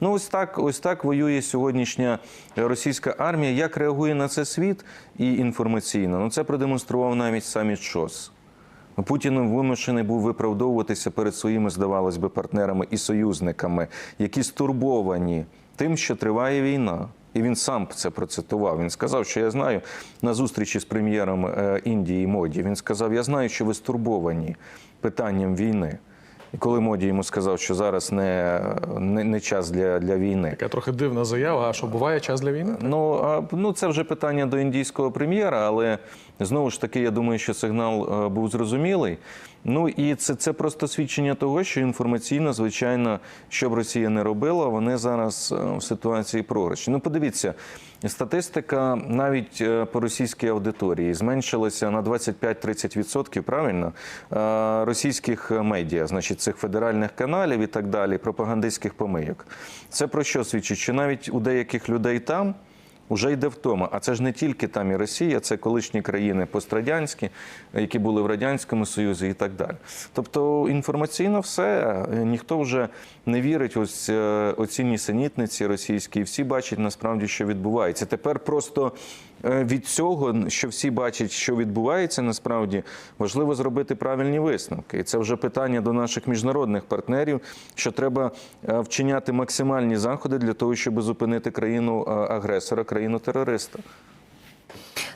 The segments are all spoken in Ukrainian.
Ну, ось так, ось так воює сьогоднішня російська армія. Як реагує на це світ і інформаційно? Ну, це продемонстрував навіть саміт ШОС. Путін вимушений був виправдовуватися перед своїми, здавалось би, партнерами і союзниками, які стурбовані тим, що триває війна. І він сам це процитував. Він сказав, що я знаю на зустрічі з прем'єром е, Індії Моді. Він сказав: Я знаю, що ви стурбовані питанням війни. І коли Моді йому сказав, що зараз не, не, не час для, для війни. Така трохи дивна заява. А що буває час для війни? Ну, а, ну це вже питання до індійського прем'єра, але знову ж таки, я думаю, що сигнал е, був зрозумілий. Ну і це, це просто свідчення того, що інформаційно, звичайно, що б Росія не робила, вони зараз е, в ситуації програші. Ну, подивіться, статистика навіть е, по російській аудиторії зменшилася на 25-30%, правильно? Російських медіа, значить, цих федеральних каналів і так далі, пропагандистських помийок. Це про що свідчить? Що навіть у деяких людей там. Уже йде втома. А це ж не тільки там і Росія, це колишні країни пострадянські, які були в Радянському Союзі і так далі. Тобто інформаційно все, ніхто вже не вірить ось е, оцій нісенітниці російській. Всі бачать насправді, що відбувається. Тепер просто від цього, що всі бачать, що відбувається, насправді важливо зробити правильні висновки. І це вже питання до наших міжнародних партнерів, що треба е, вчиняти максимальні заходи для того, щоб зупинити країну е, агресора, країну терориста.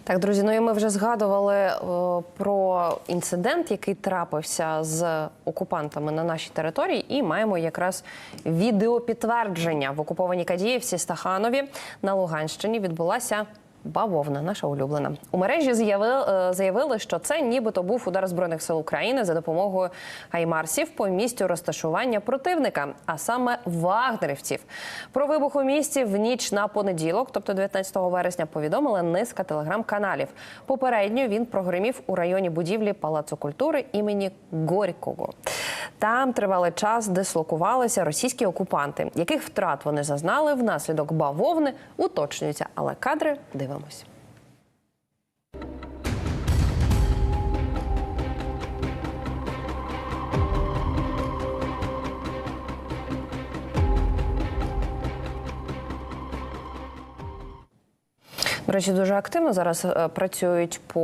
Так, друзі, ну і ми вже згадували о, про інцидент, який трапився з окупантами на нашій території, і маємо якраз відеопідтвердження в окупованій Кадіївці Стаханові на Луганщині відбулася. Бавовна, наша улюблена у мережі з'явили, заявили, що це нібито був удар збройних сил України за допомогою гаймарсів по місцю розташування противника, а саме вагнерівців. Про вибух у місті в ніч на понеділок, тобто 19 вересня, повідомила низка телеграм-каналів. Попередньо він прогримів у районі будівлі Палацу культури імені Горького. Там тривалий час дислокувалися російські окупанти, яких втрат вони зазнали внаслідок бавовни, уточнюється, але кадри дивимось. До речі, дуже активно зараз е, працюють по,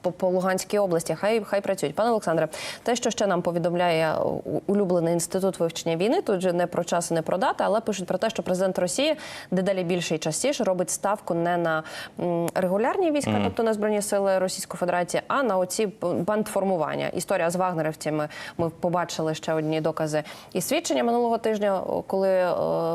по, по Луганській області. Хай хай працюють. Пане Олександре, те, що ще нам повідомляє улюблений інститут вивчення війни, тут же не про час і не про дати, але пишуть про те, що президент Росії дедалі більше і частіше робить ставку не на регулярні війська, тобто на збройні сили Російської Федерації, а на оці бандформування. Історія з вагнерівцями. Ми побачили ще одні докази і свідчення минулого тижня, коли е,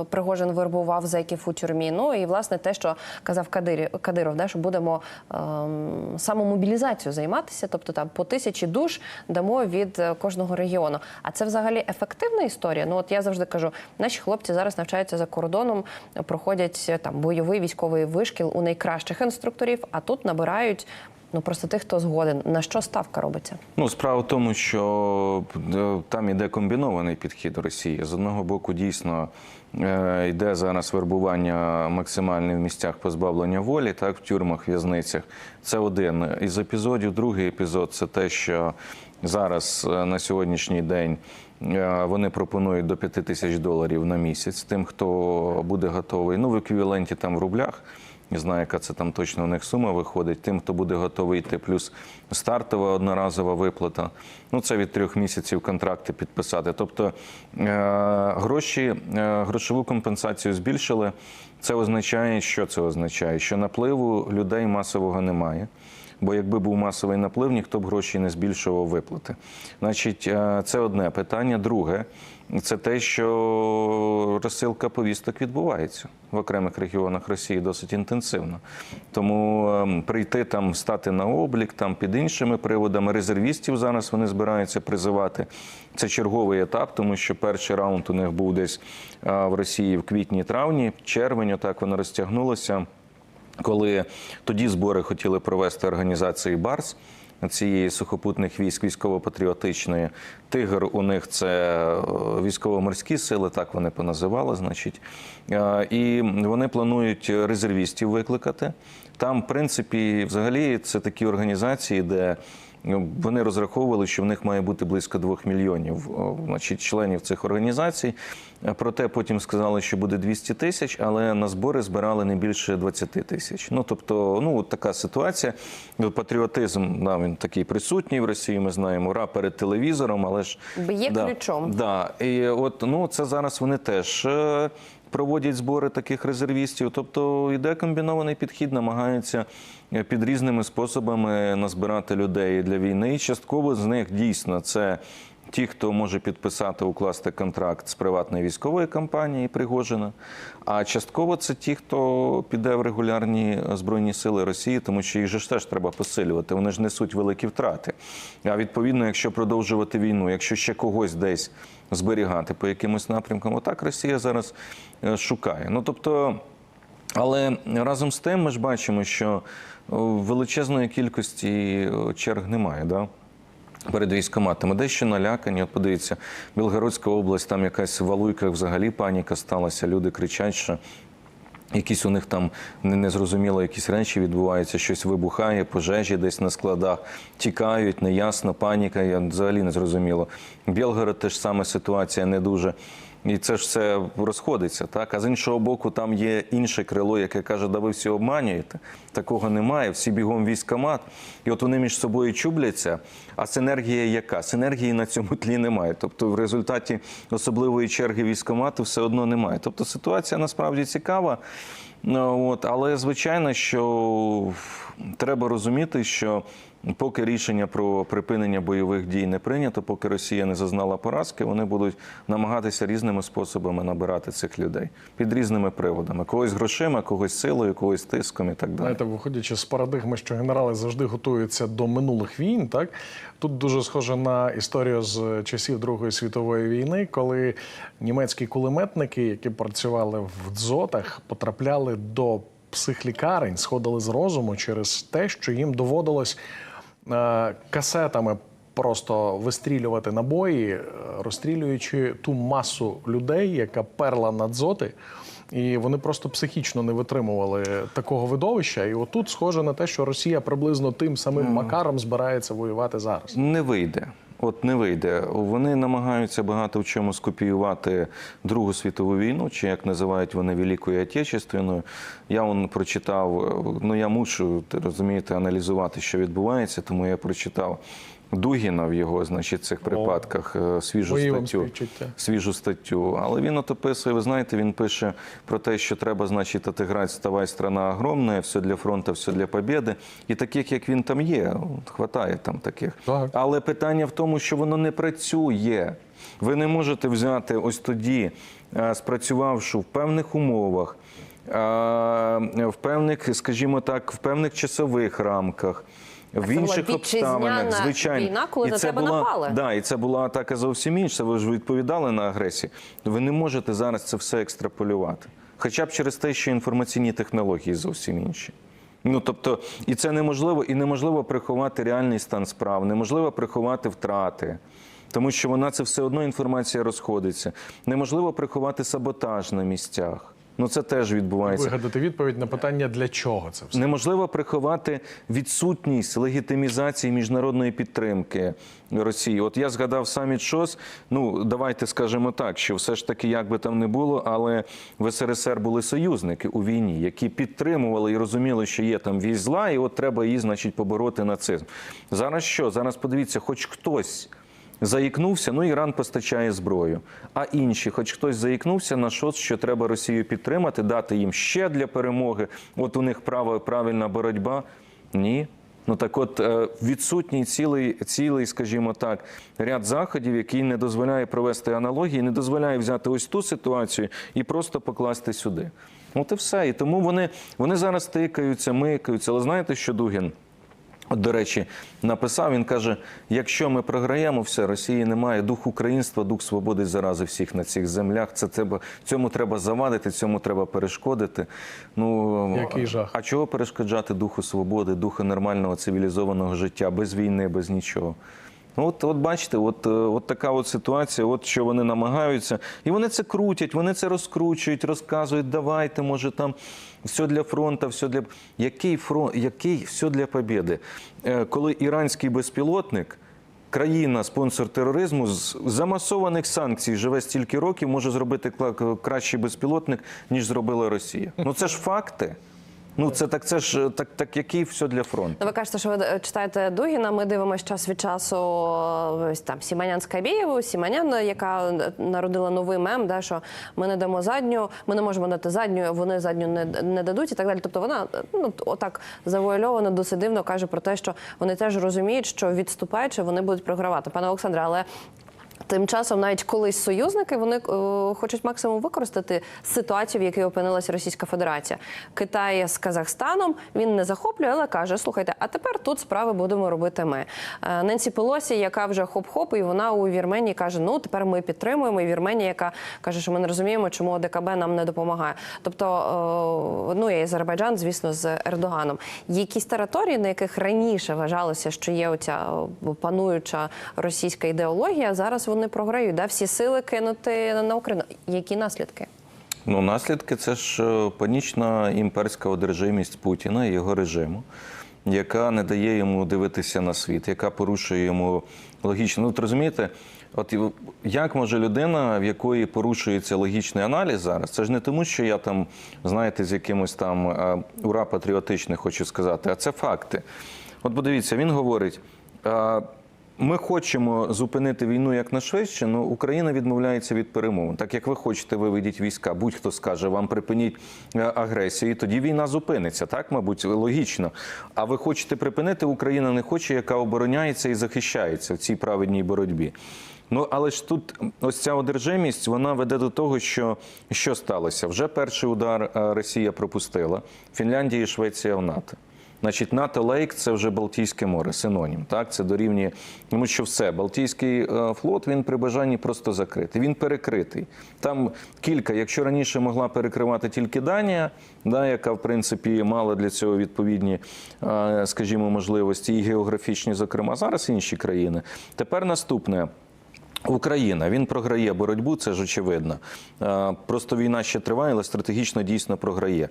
Пригожин вербував зеків у тюрмі. Ну і власне те, що казав Кадирі, Кадиров, да, що будемо ем, самомобілізацією займатися, тобто там по тисячі душ дамо від е, кожного регіону. А це взагалі ефективна історія. Ну от я завжди кажу, наші хлопці зараз навчаються за кордоном, проходять е, там бойовий військовий вишкіл у найкращих інструкторів, а тут набирають. Ну просто тих, хто згоден, на що ставка робиться? Ну, справа в тому, що е, там іде комбінований підхід Росії. З одного боку, дійсно йде зараз вербування максимальне в місцях позбавлення волі, так, в тюрмах, в'язницях. Це один із епізодів. Другий епізод це те, що зараз е, на сьогоднішній день. е, Вони пропонують до 5 тисяч доларів на місяць тим, хто буде готовий. Ну, в еквіваленті там в рублях. Не знаю, яка це там точно у них сума виходить. Тим, хто буде готовий йти, плюс стартова одноразова виплата. Ну це від трьох місяців контракти підписати. Тобто е, гроші, е, грошову компенсацію збільшили. Це означає, що це означає? Що напливу людей масового немає. Бо якби був масовий наплив, ніхто б гроші не збільшував виплати. Значить, е, це одне питання. Друге, це те, що розсилка повісток відбувається в окремих регіонах Росії досить інтенсивно. Тому ем, прийти там, стати на облік там під іншими приводами резервістів зараз вони збираються призивати. Це черговий етап, тому що перший раунд у них був десь е, в Росії в квітні-травні, червень, так воно розтягнулося коли тоді збори хотіли провести організації БАРС. Цієї сухопутних військ військово-патріотичної тигр у них це е, військово-морські сили, так вони поназивали. Значить, Е, і вони планують резервістів викликати. Там, в принципі, взагалі, це такі організації, де Вони розраховували, що в них має бути близько двох мільйонів о, значить, членів цих організацій. Е, Проте потім сказали, що буде 200 тисяч, але на збори збирали не більше 20 тисяч. Ну тобто, ну от така ситуація. Ну, Патріотизм да, він такий присутній в Росії. Ми знаємо ра перед телевізором, але ж Б'є да, ключом. Да, і от ну це зараз вони теж. Проводять збори таких резервістів, тобто йде комбінований підхід, намагаються е, під різними способами назбирати людей для війни. І частково з них дійсно це ті, хто може підписати, укласти контракт з приватної військової компанії Пригожина. А частково це ті, хто піде в регулярні збройні сили Росії, тому що їх же ж теж треба посилювати. Вони ж несуть великі втрати. А відповідно, якщо продовжувати війну, якщо ще когось десь зберігати по якимось напрямкам, отак Росія зараз е, шукає. Ну тобто. Але разом з тим ми ж бачимо, що величезної кількості черг немає. Да? Перед військоматами дещо налякані. От подивіться, Білгородська область, там якась в Валуйках взагалі паніка сталася. Люди кричать, що якісь у них там незрозуміло, якісь речі відбуваються, щось вибухає, пожежі десь на складах, тікають, неясно, паніка, я взагалі не зрозуміло. Білгород теж саме ситуація не дуже. І це ж все розходиться, так? А з іншого боку, там є інше крило, яке каже, да ви всі обманюєте. Такого немає, всі бігом в військкомат. І от вони між собою чубляться. А синергія яка? Синергії на цьому тлі немає. Тобто, в результаті особливої черги військкомату все одно немає. Тобто ситуація насправді цікава. От, але звичайно, що треба розуміти, що поки рішення про припинення бойових дій не прийнято, поки Росія не зазнала поразки, вони будуть намагатися різними способами набирати цих людей. Під різними приводами: когось грошима, когось силою, когось тиском і так далі. Знаєте, виходячи з парадигми, що генерали завжди готуються до минулих війн, так? Тут дуже схоже на історію з часів Другої світової війни, коли німецькі кулеметники, які працювали в дзотах, потрапляли до психлікарень, сходили з розуму через те, що їм доводилось касетами. Просто вистрілювати набої, е, розстрілюючи ту масу людей, яка перла на дзоти, і вони просто психічно не витримували такого видовища. І отут схоже на те, що Росія приблизно тим самим макаром збирається воювати зараз. Не вийде. От не вийде. Вони намагаються багато в чому скопіювати Другу світову війну, чи як називають вони Великою Отечественною. Я он прочитав, е, ну я мушу розумієте, аналізувати, що відбувається, тому я прочитав Дугіна в його, значить, цих припадках е, свіжу статтю. свіжу статтю. Але він от описує, ви знаєте, він пише про те, що треба, значить, отиграти «Вставай, страна огромна, все для фронту, все для побєди. І таких, як він там є, хватає там таких. Так. Але питання в тому, що воно не працює. Ви не можете взяти ось тоді, е, спрацювавши в певних умовах, е, в певних, скажімо так, в певних часових рамках. В інших обставинах, звичайно, війна, коли на тебе була, напали. Да, і це була атака зовсім інша. Ви ж відповідали на агресію. Ви не можете зараз це все екстраполювати. Хоча б через те, що інформаційні технології зовсім інші. Ну тобто, і це неможливо, і неможливо приховати реальний стан справ, неможливо приховати втрати. Тому що вона це все одно інформація розходиться. Неможливо приховати саботаж на місцях. Ну це теж відбувається. Вигадати відповідь на питання, для чого це все. Неможливо приховати відсутність легітимізації міжнародної підтримки Росії. От я згадав саміт ШОС. Ну давайте скажемо так, що все ж таки, як би там не було, але в СРСР були союзники у війні, які підтримували і розуміли, що є там вісь зла, і от треба її, значить, побороти нацизм. Зараз що? Зараз подивіться, хоч хтось. Заїкнувся, ну Іран постачає зброю. А інші, хоч хтось заїкнувся на щось, що треба Росію підтримати, дати їм ще для перемоги. От у них права правильна боротьба. Ні. Ну так от е, відсутній цілий, цілий, скажімо так, ряд заходів, який не дозволяє провести аналогії, не дозволяє взяти ось ту ситуацію і просто покласти сюди. От і все. І тому вони, вони зараз тикаються, микаються. Але знаєте, що Дугін? От, до речі, написав, він каже: якщо ми програємо все, Росії немає, дух українства, дух свободи зарази всіх на цих землях. Це треба, цьому треба завадити, цьому треба перешкодити. Ну, Який жах. А чого перешкоджати духу свободи, духу нормального цивілізованого життя, без війни, без нічого? Ну, От, от бачите, от, е, от така от ситуація, от що вони намагаються. І вони це крутять, вони це розкручують, розказують, давайте, може там все для фронту, все для. Який фронт, який все для побєди? Е, Коли іранський безпілотник. Країна, спонсор тероризму, з замасованих санкцій живе стільки років, може зробити кращий безпілотник, ніж зробила Росія. Ну це ж факти. Ну це так, це ж так, так який все для фронту. Ну, ви кажете, що ви е, читаєте Дугіна. Ми дивимося час від часу е, ось там Сіманян Скабєєву, Сіманян, яка народила новий мем, да, що ми не дамо задню, ми не можемо дати задню, вони задню не, не дадуть і так далі. Тобто вона е, ну отак завуальовано, досить дивно каже про те, що вони теж розуміють, що відступаючи, вони будуть програвати. Пане Олександре, але. Тим часом, навіть колись союзники, вони е, хочуть максимум використати ситуацію, в якій опинилася Російська Федерація. Китай з Казахстаном він не захоплює, але каже: слухайте, а тепер тут справи будемо робити ми. Е, Ненсі Пелосі, яка вже хоп-хоп, і вона у Вірменії каже: Ну тепер ми підтримуємо. І Вірменія, яка каже, що ми не розуміємо, чому ОДКБ нам не допомагає. Тобто, е, ну і Азербайджан, звісно, з Ердоганом. Якісь території, на яких раніше вважалося, що є оця пануюча російська ідеологія, зараз вони програють. Да? Всі сили кинути на Україну. Які наслідки? Ну, наслідки це ж е, панічна імперська одержимість Путіна і його режиму, яка не дає йому дивитися на світ, яка порушує йому логічно. Ну, от розумієте, от як може людина, в якої порушується логічний аналіз зараз, це ж не тому, що я там, знаєте, з якимось там е, ура патріотичне хочу сказати, а це факти. От подивіться, він говорить. Ми хочемо зупинити війну якнайшвидше, але Україна відмовляється від перемовин. Так як ви хочете, виведіть війська, будь-хто скаже, вам припиніть е, агресію, і тоді війна зупиниться. Так, мабуть, логічно. А ви хочете припинити, Україна не хоче, яка обороняється і захищається в цій праведній боротьбі. Ну, але ж тут ось ця одержимість вона веде до того, що що сталося? Вже перший удар е, Росія пропустила. Фінляндія і Швеція в НАТО. Значить, НАТО Лейк це вже Балтійське море, синонім. Так, це дорівнює, тому що все, Балтійський е, флот він при бажанні просто закритий. Він перекритий. Там кілька, якщо раніше могла перекривати тільки Данія, да, яка в принципі мала для цього відповідні, е, скажімо, можливості і географічні, зокрема, зараз інші країни. Тепер наступне. Україна він програє боротьбу, це ж очевидно. Е, Просто війна ще триває, але стратегічно дійсно програє.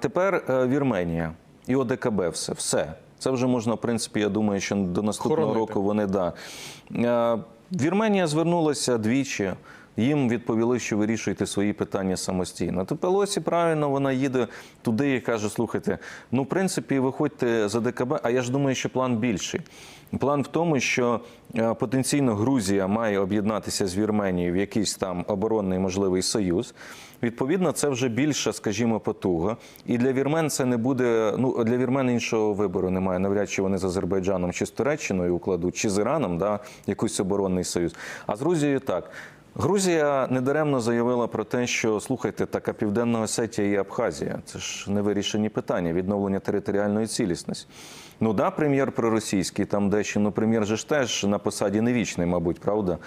Тепер Вірменія і ОДКБ, все. все. Це вже можна, в принципі, я думаю, що до наступного Хоронити. року вони да. Е, Вірменія звернулася двічі. Їм відповіли, що вирішуйте свої питання самостійно. То Пелосі правильно вона їде туди і каже: слухайте, ну в принципі, виходьте за ДКБ. А я ж думаю, що план більший. План в тому, що е, потенційно Грузія має об'єднатися з Вірменією в якийсь там оборонний можливий союз. Відповідно, це вже більша, скажімо, потуга. І для вірмен це не буде. Ну для вірмен іншого вибору немає. Навряд чи вони з Азербайджаном чи з Туреччиною укладуть, чи з Іраном, да, якийсь оборонний союз. А з Грузією так. Грузія недаремно заявила про те, що слухайте, така Південна Осетія і Абхазія це ж невирішені питання відновлення територіальної цілісності. Ну да, прем'єр проросійський там дещо, ну прем'єр же ж теж на посаді не вічний, мабуть, правда.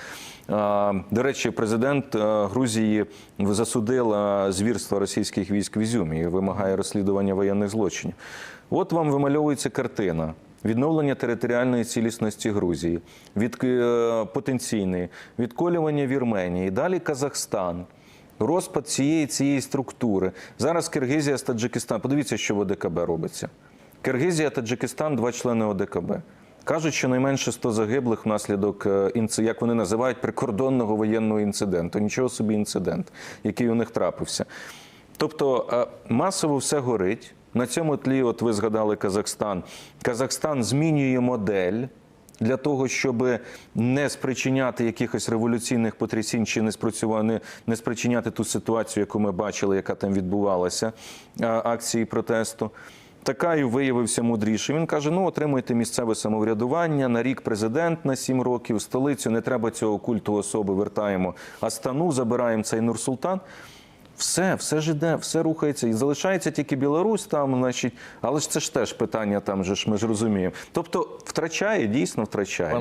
А, до речі, президент е, Грузії засудила звірства російських військ в Ізюмі і вимагає розслідування воєнних злочинів. От вам вимальовується картина. Відновлення територіальної цілісності Грузії, від е, потенційної, відколювання Вірменії, далі Казахстан, розпад цієї цієї структури. Зараз Киргизія з Таджикистан. Подивіться, що в ОДКБ робиться. Киргизія, Таджикистан, два члени ОДКБ. Кажуть, що найменше 100 загиблих внаслідок, е, як вони називають, прикордонного воєнного інциденту. Нічого собі інцидент, який у них трапився. Тобто е, масово все горить. На цьому тлі, от ви згадали Казахстан. Казахстан змінює модель. Для того, щоб не спричиняти якихось революційних потрясінь чи не спрацювати, не, спричиняти ту ситуацію, яку ми бачили, яка там відбувалася, акції протесту. Такаю виявився мудріший. Він каже: ну отримуйте місцеве самоврядування на рік президент на сім років, столицю не треба цього культу особи. Вертаємо Астану, забираємо цей Нур-Султан. Все, все ж іде, все рухається і залишається тільки Білорусь там, значить, але ж це ж теж питання там же ж ми ж розуміємо. Тобто втрачає, дійсно втрачає.